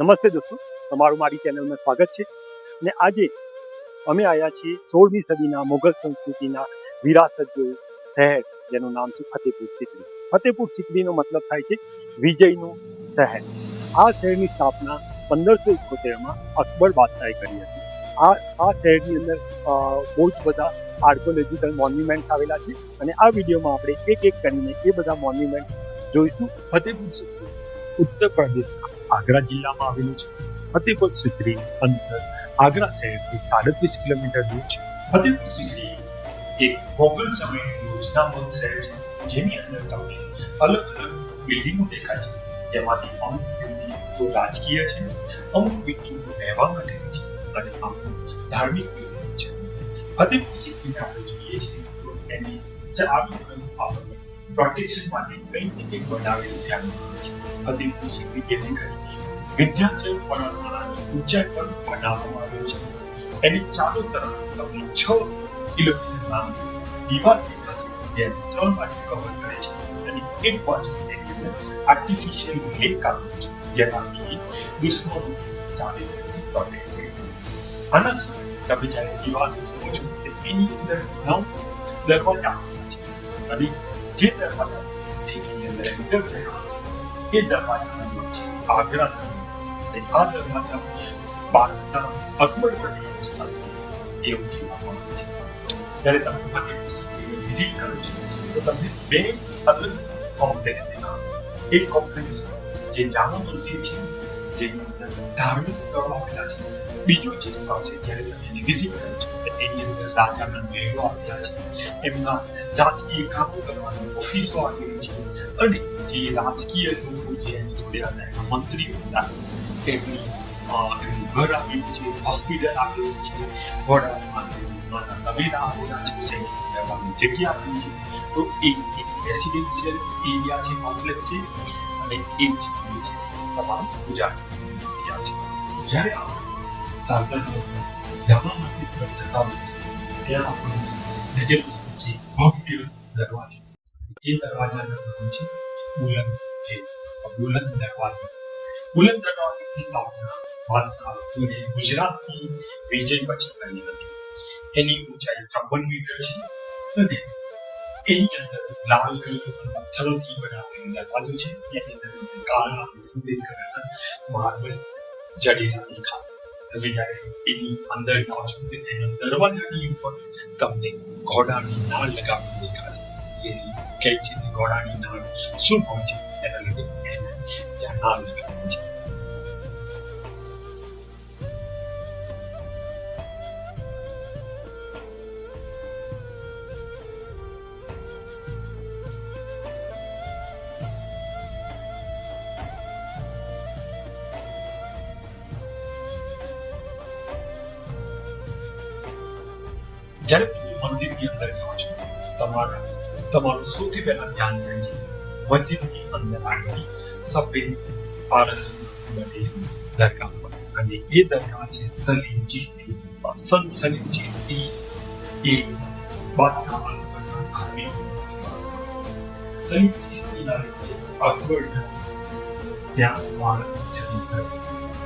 નમસ્તે દોસ્તો. તમારું મારી ચેનલમાં સ્વાગત છે. અને આજે અમે આવ્યા છીએ સોળમી સદીના મુગલ સંસ્કૃતિના વિરાસત જેવું શહેર, જેનું નામ છે ફતેપુર સિકરી. ફતેપુર સિકરીનો મતલબ થાય છે વિજયનું શહેર. આ શહેરની સ્થાપના પંદરસો ઇકોતેરમાં અકબર બાદશાહે કરી હતી. આ આ શહેરની અંદર બહુ જ બધા આર્કોલોજીકલ મોન્યુમેન્ટ આવેલા છે. અને આ વિડીયોમાં આપણે એક એક કરીને એ બધા મોન્યુમેન્ટ જોઈશું. ફતેપુર સિકરી, ઉત્તર પ્રદેશના આગ્રા જિલ્લામાં આવેલું છે. ફતેપુર સિકરી અંતર આગ્રા શહેરથી સાડત્રીસ કિલોમીટર દૂર છે. ફતેહપુર સિકરી એક મોગલ સમયની યોજનાબદ્ધ શહેર છે. જેની અંદર તમને અલગ અલગ બિલ્ડિંગો દેખાય છે. જેમાંથી અમુક બિલ્ડિંગો રાજકીય છે, અમુક બિલ્ડિંગો રહેવા માટેની છે અને અમુક ધાર્મિક બિલ્ડિંગો છે. ફતેહપુર સિકરીને આપણે જોઈએ છીએ તો એની ચારો તરફ પ્રોટેક્શન માટે કઈ રીતે બનાવેલું ધ્યાન છે? ફતેહપુર સિકરી બેસિકલી વિંધ્યાચલ પર્વતમાળાની ઊંચાઈ પર બનાવવામાં આવ્યું છે. એની ચારો તરફ તમને છ કિલોમીટર લાંબી દીવાલ દેખાશે, જે ત્રણ બાજુ કવર કરે છે અને એક બાજુ આર્ટિફિશિયલ લેક આવેલું છે જેનાથી દુશ્મનો ચાલી આના સિવાય તમે જ્યારે દીવાલ જુઓ છો એની અંદર નવ દરવાજા આવેલા છે અને જે દરવાજા સિટીની અંદર એન્ટર થયા છે એ દરવાજાનું છે આગ્રા આ દરવાજા બાંધતા અકબર માટે યુઝ એવું કહેવામાં આવે છે જ્યારે તમે ફતેહપુર વિઝિટ કરો છો તો તમને બે અલગ કોમ્પ્લેક્સ દેખાશે એક કોમ્પ્લેક્સ જે જામા મસ્જિદ છે જેની અંદર ધાર્મિક સ્થળો આવેલા છે બીજું જે સ્થળ છે જ્યારે તમે એને વિઝિટ કરો છો એની અંદર રાજાના મહેલો આવેલા છે એમના રાજકીય કામો કરવાની ઓફિસો આવેલી છે અને જે રાજકીય લોકો જે એની જોડે હતા એના મંત્રીઓ હતા તેમની એમનું ઘર આવેલું છે હોસ્પિટલ આવેલું છે નાના તબેલા આવેલા એ એક રેસિડેન્શિયલ છે અને એ છે જ્યારે આપણે ચાલતા ચાલતા જામા મસ્જિદ ત્યાં આપણને દરવાજો. એ દરવાજાનું છે બુલંદ. બુલંદ દરવાજો. બુલંદ કરવાની સ્થાપના અકબરે ગુજરાતની વિજય પછી કરી હતી. એની ઊંચાઈ છપ્પન મીટર છે અને એની અંદર લાલ કલરના પથ્થરોથી બનાવેલો દરવાજો છે. એની અંદર કાળા અને સફેદ કલરના માર્બલ જડેલા દેખાશે તમે જ્યારે એની અંદર જાઓ છો એના દરવાજાની ઉપર તમને ઘોડાની નાળ લગાવેલી દેખાશે એની કહે છે ઘોડાની નાળ શું હોય છે? એના લીધે એને ત્યાં નાળ લગાવેલી છે જ્યારે તમે મસ્જિદની અંદર જાઓ છો તમારા તમારું સૌથી પહેલા ધ્યાન જાય છે મસ્જિદની અંદર આવેલી સફેદ આરસમાંથી બનેલી દરગાહ પર અને એ દરગાહ છે સલીમ ચિશ્તી સન સલીમ ચિશ્તી એ બાદશાહ સલીમ ચિશ્તીના રીતે અકબરના ત્યાં બાળકનો જન્મ થયો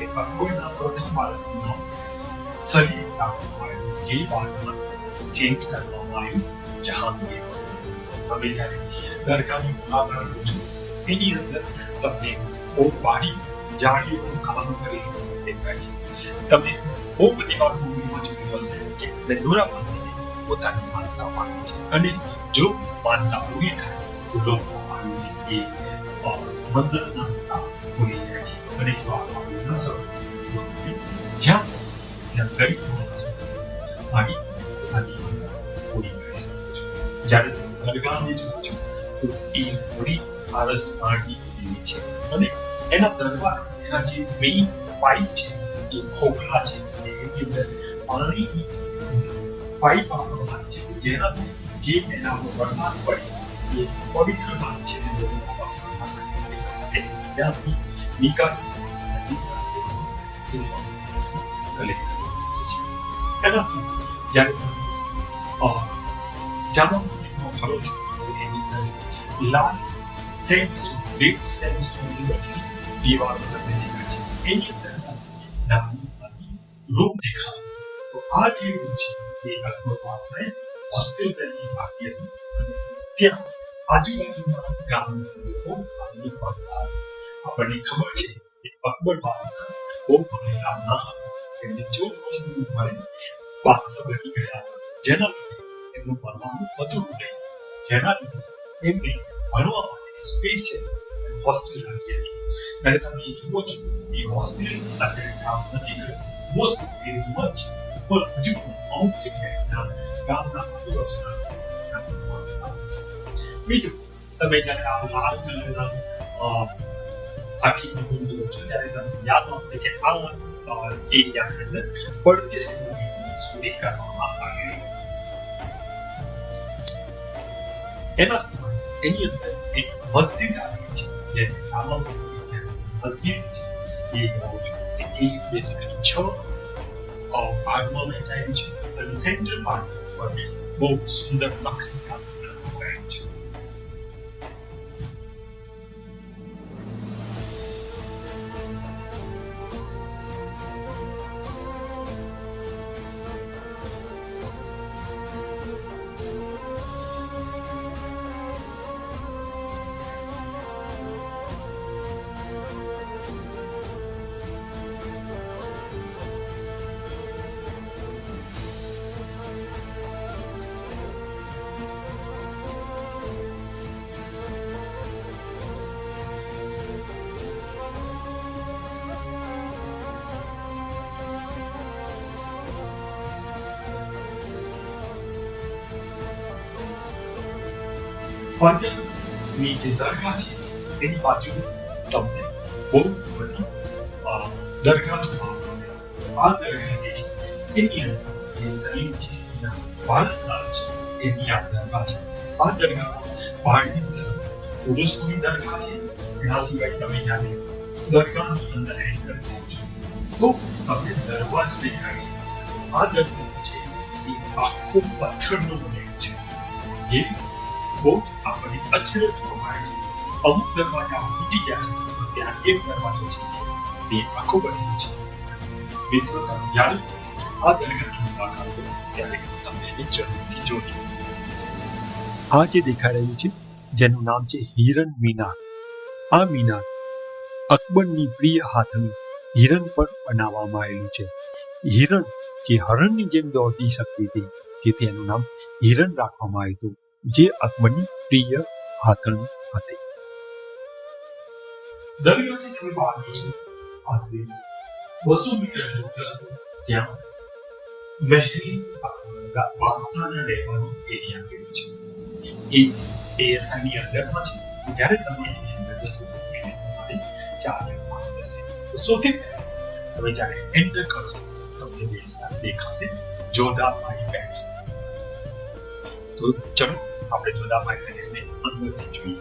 એ અકબરના પ્રથમ બાળકનું નામ સલીમ રાખવામાં આવ્યું જે બાળકમાં ચેન્જ કરવામાં આવ્યું જહાંગીર તમે જ્યારે દરગાહની લો છો એની અંદર તમને બહુ બારી જાળીઓનું કામ કરી દેખાય છે. તમે બહુ બધી વાર મૂવીમાં જોયું હશે કે દોરા બાંધીને પોતાની માનતા માંગે છે. અને જો માનતા પૂરી થાય, તો લોકો આવીને એ નામ ભૂલી જાય છે. અને જો આ ન તમે જ્યાં ત્યાં ગરીબ માણસો પોતાની માનતા પૂરી કરી શકો છો. જ્યારે તમે દરગાહને જુઓ છો, તો એ પૂરી આરસ પાણી બનેલી છે. અને એના દરબાર એના જે મેઇન પાઇપ છે, એ ખોખલા છે. એની અંદર પાણીની પાઇપ આપવામાં આવે છે. જેનાથી જે એના પર વરસાદ પડે, એ પવિત્ર પાણી છે. વાપરવામાં ત્યાંથી નિકાલ છે. એના લાલ સેન્ડસ્ટોન રેડ સેન્ડસ્ટોનની બનેલી દિવાલો તમને છે એની અંદર નાની રૂપ દેખાશે તો આ જે રૂપ છે એ અકબર બાદશાહે હોસ્ટેલ તરીકે બાકી હતી ત્યાં આજુબાજુના ગામના લોકો આમની પડતા આપણને ખબર છે કે અકબર બાદશાહ બહુ ભણેલા ના એટલે ચૌદ વર્ષની ઉંમરે બાદશાહ બની ગયા હતા જેના લીધે એમનું ભણવાનું વધુ રહી જેના લીધે એમને ભણવા સ્પેશિયલ હોસ્ટેલ રાખી હતી અને તમે જુઓ છો એ હોસ્ટેલ અત્યારે કામ નથી કર્યું મોસ્ટ ઓફ એ મચ પણ હજુ પણ અમુક જગ્યાએ ગામના આવે છે. બીજું તમે જ્યારે આ લાલ કલરના આખી ફિલ્મ જુઓ છો ત્યારે તમને યાદ આવશે કે આ એરિયાની અંદર મૂવીની શૂટિંગ કરવામાં આવેલી એના સિવાય એની અંદર એક મસ્જિદ આવેલી છે, જેને આમાં મસ્જિદ મસ્જિદ છે એ જાણો છું. તે એ બેઝિકલી છ ભાગમાં વહેંચાયું છે. અને સેન્ટ્રલ ભાગ પર બહુ સુંદર નકશીકામ પંજાબની જે દરગાહ છે. બાજુ તમને બહુ બધી દરગાહ જોવા આ દરગાહ છે, એની અંદર જે સલીમ ચિશ્તીના વારસદાર છે, એની આ દરગાહ છે. આ દરગાહ બહારની તરફ પુરુષોની દરગાહ છે. એના સિવાય તમે જાણે દરગાહની અંદર એન્ટર થાઓ છો. તો તમને દરવાજો દેખાય છે. આ દરવાજો છે, એ આખો પથ્થરનો બનેલો છે. જે જ આપણને અચરજ પ્રમાણે છે. અમુક દરવાજા તૂટી ગયા છે ત્યાં એક દરવાજો છે, જે એ આખો બનેલો છે. મિત્રો, તમે જ્યારે આ દરગાહની મુલાકાત લો, ત્યારે તમને એને જરૂરથી જોજો. આ જે દેખાઈ રહ્યું છે, જેનું નામ છે હિરણ મિનાર. આ મિનાર અકબરની પ્રિય હાથણી હિરણ પર બનાવવામાં આવેલું છે. હિરણ જે હરણની જેમ દોડતી શકતી હતી જેથી એનું નામ હિરણ રાખવામાં આવ્યું હતું. જે અકબરની પ્રિય હાથણી હતી દરિયાથી તમે બહાર આશરે બસો મીટર દૂર ત્યાં મહેલ બાદશાહના રહેવાનું એરિયા આવેલો છે. એ એએસઆઈની અંદરમાં છે. જ્યારે તમે એની અંદર જશો, તો તમારે ચાર માર્ગ હશે. તો સૌથી પહેલા તમે જ્યારે એન્ટર કરશો, તમને દેખાશે. જોધાબાઈ પેલેસ તો ચલો આપણે જોધાબાઈ પેલેસને અંદરથી જોઈએ.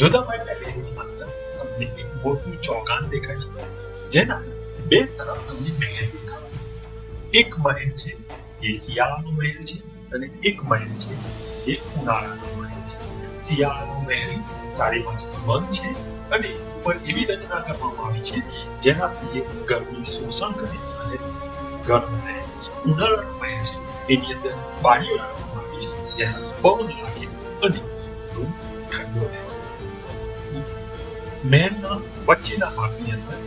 જોધાબાઈ પેલેસની અંદર તમને એક મોટું ચોગાન દેખાય છે, જેના બે તરફ તમને મહેલ દેખાશે. એક મહેલ છે જે શિયાળાનો મહેલ છે અને એક મહેલ છે જે ઉનાળાનો મહેલના વચ્ચેના ભાગની અંદર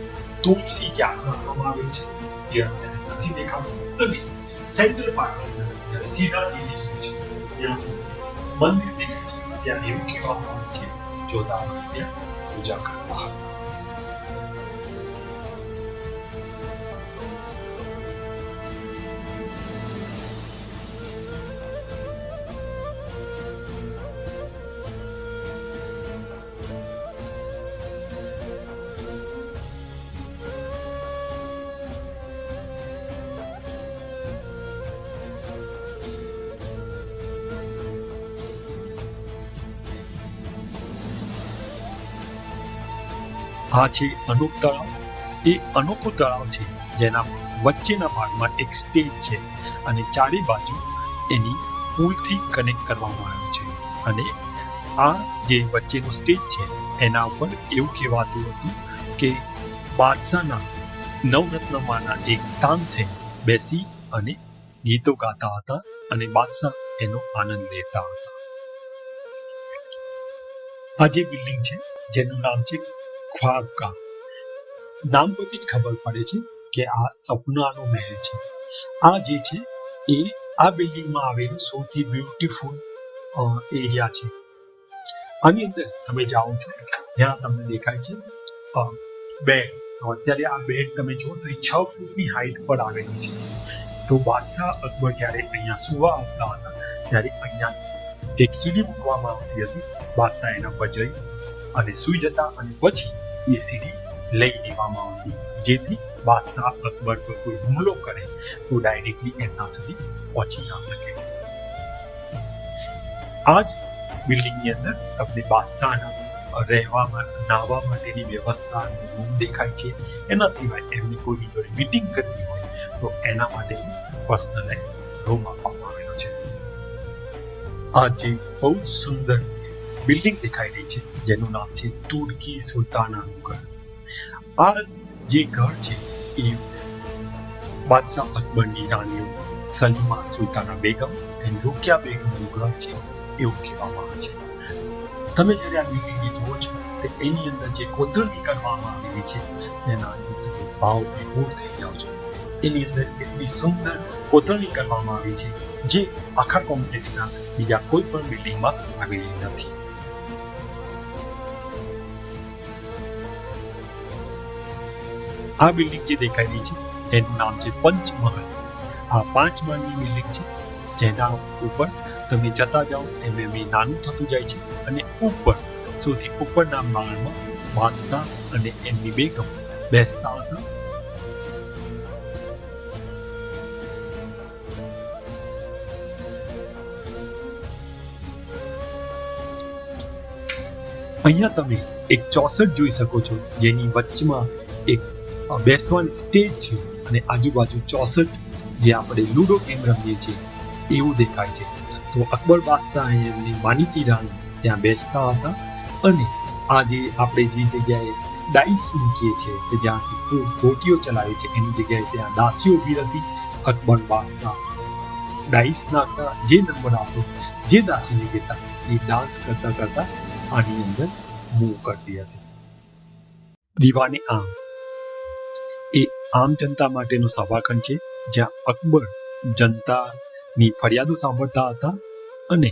તુલસી ક્યાંક રાખવામાં આવે છે જે અત્યારે નથી દેખાતું અને મંદિર દેખાય છે ત્યાં એવું કહેવામાં આવે છે. જોતા ત્યાં પૂજા કરતા હતા. આ છે અનુપ તળાવ. એ અનોખો તળાવ છે, જેના વચ્ચેના ભાગમાં એક સ્ટેજ છે અને ચારે બાજુ એની પુલથી કનેક્ટ કરવામાં આવ્યું છે. અને આ જે વચ્ચેનો સ્ટેજ છે, એના ઉપર એવું કહેવાતું હતું કે બાદશાહના નવરત્નમાંના એક તાનસે બેસી અને ગીતો ગાતા હતા અને બાદશાહ એનો આનંદ લેતા હતા. આ જે બિલ્ડિંગ છે, જેનું નામ છે ખ્વાબગા નામ પરથી જ ખબર પડે છે કે આ સપનાનો મહેલ છે. આ જે છે એ આ બિલ્ડિંગમાં આવેલું સૌથી બ્યુટીફુલ એરિયા છે. આની અંદર તમે જાઓ છો, જ્યાં તમને દેખાય છે બેડ. અત્યારે આ બેડ તમે જુઓ તો એ છ ફૂટની હાઈટ પર આવેલી છે. તો બાદશાહ અકબર જ્યારે અહીંયા સુવા આવતા હતા, ત્યારે અહીંયા એક સીડી મૂકવામાં આવતી હતી. બાદશાહ એના પર અને સૂઈ જતા અને પછી એ સીડી લઈ લેવામાં આવતી. જેથી બાદશાહ અકબર પર કોઈ હુમલો કરે તો ડાયરેક્ટલી એમના સુધી પહોંચી ના શકે. આ બિલ્ડિંગની અંદર તમને બાદશાહના રહેવામાં, નાહવા માટેની વ્યવસ્થા રૂમ દેખાય છે. એના સિવાય એમની કોઈની જોડે મીટિંગ કરવી હોય તો એના માટે પર્સનલાઇઝ રૂમ આપવામાં આવેલો છે. આ જે બહુ સુંદર બિલ્ડિંગ દેખાઈ રહી છે જેનું નામ છે તુર્કી સુલતાનાનું ઘર આ જે ઘર છે એ બાદશાહ અકબરની રાણીઓ સલીમા સુલતાના બેગમ અને રૂકિયા બેગમનું ઘર છે, એવું કહેવામાં આવે છે. તમે જ્યારે આ બિલ્ડિંગને જુઓ છો, તો એની અંદર જે કોતરણી કરવામાં આવેલી છે, એના અંદર તમે ભાવ વિભોર થઈ જાઓ છો. એની અંદર એટલી સુંદર કોતરણી કરવામાં આવી છે, જે આખા કોમ્પ્લેક્સના બીજા કોઈ પણ બિલ્ડિંગમાં આવેલી નથી. આ બિલ્ડિંગ જે દેખાઈ રહી છે, એનું નામ છે પંચમહલ. આ પાંચ માળની બિલ્ડિંગ છે, જેના ઉપર તમે જતા જાઓ, એમ એમ નાનું થતું જાય છે અને ઉપર, સૌથી ઉપરના માળમાં વાંચતા અને એમની બેગમ બેસતા હતા. અહીંયા તમે એક ચોસઠ જોઈ શકો છો, જેની વચ્ચમાં એક બેસવાની સ્ટેજ છે અને આજુબાજુ ચોસઠ જે આપણે લૂડો ગેમ રમીએ છીએ, એવું દેખાય છે. તો અકબર બાદશાહ એમની માનીતી રાણી ત્યાં બેસતા હતા અને આજે આપણે જે જગ્યાએ ડાઈસ મૂકીએ છીએ કે જ્યાંથી ગોટીઓ ચલાવે છે, એની જગ્યાએ ત્યાં દાસીઓ ઊભી હતી. અકબર બાદશાહ ડાઈસ નાખતા જે નંબર આવતો, જે દાસીને કહેતા, એ ડાન્સ કરતા કરતા આની અંદર મૂવ કરતી હતી. દીવાની એ આમ જનતા માટેનો સભાખંડ છે, જ્યાં અકબર જનતાની ફરિયાદો સાંભળતા હતા અને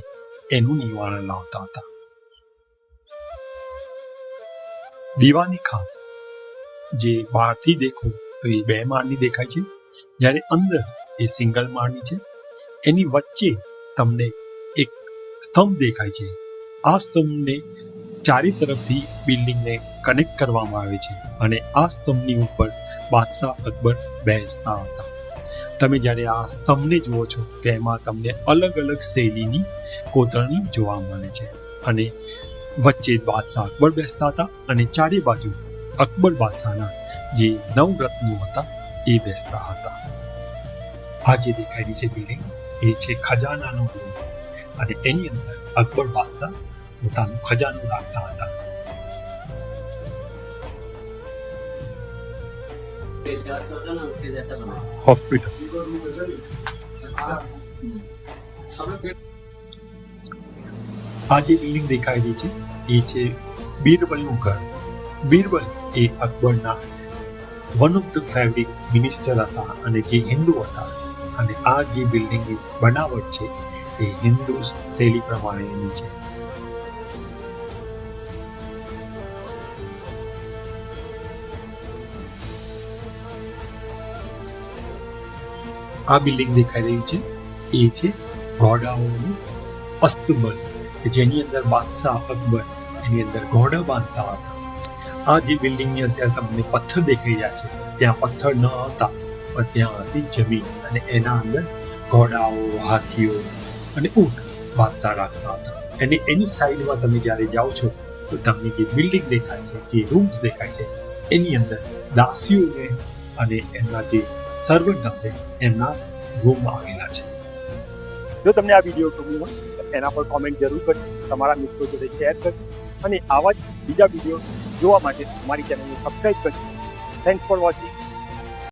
એનું નિવારણ લાવતા હતા. દીવાની ખાસ, જે બહારથી દેખો તો એ બે માળની દેખાય છે, જ્યારે અંદર એ સિંગલ માળની છે. એની વચ્ચે તમને એક સ્તંભ દેખાય છે. આ સ્તંભને ચારે તરફથી બિલ્ડિંગને કનેક્ટ કરવામાં આવે છે અને આ સ્તંભની ઉપર બાદશાહ અકબર બેસતા હતા. તમે જ્યારે આ સ્તંભને જુઓ છો તેમાં તમને અલગ અલગ શૈલીની કોતરણી જોવા મળે છે અને વચ્ચે બાદશાહ અકબર બેસતા હતા અને ચારે બાજુ અકબર બાદશાહના જે નવ રત્નો હતા, એ બેસતા હતા. આજે દેખાયેલી છે બિલ્ડિંગ એ છે ખજાનાનો અને એની અંદર અકબર બાદશાહ પોતાનું ખજાનું રાખતા હતા હોસ્પિટલ આ જે બિલ્ડિંગ દેખાઈ રહી છે એ છે બીરબલનું ઘર બીરબલ એ અકબરના one of the favourite minister હતા અને જે હિન્દુ હતા અને આ જે બિલ્ડિંગની બનાવટ છે એ હિન્દુ શૈલી પ્રમાણેની છે આ બિલ્ડિંગ દેખાઈ રહ્યું છે. એ છે ઘોડાઓનું અસ્તબલ કે જેની અંદર બાદશાહ અકબર, એની અંદર ઘોડા બાંધતા હતા. આ જે બિલ્ડિંગની અંદર તમને પથ્થર દેખાઈ રહ્યા છે, ત્યાં પથ્થર ન હતા, પણ ત્યાં હતી જમીન અને એના અંદર ઘોડાઓ હાથીઓ અને ઊંટ બાદશાહ રાખતા હતા. અને એની સાઈડમાં તમે જ્યારે જાઓ છો, તો તમને જે બિલ્ડિંગ દેખાય છે, જે રૂમ્સ દેખાય છે, એની અંદર દાસીઓને અને એમના જે સર્વન્ટ હશે એમના રૂમમાં આવેલા છે. જો તમને આ વીડિયો ગમ્યો હોય, તો એના પર કોમેન્ટ જરૂર કરજો. તમારા મિત્રો જોડે શેર કરજો. અને આવા જ બીજા વીડિયો જોવા માટે અમારી ચેનલને સબસ્ક્રાઇબ કરજો. Thanks for watching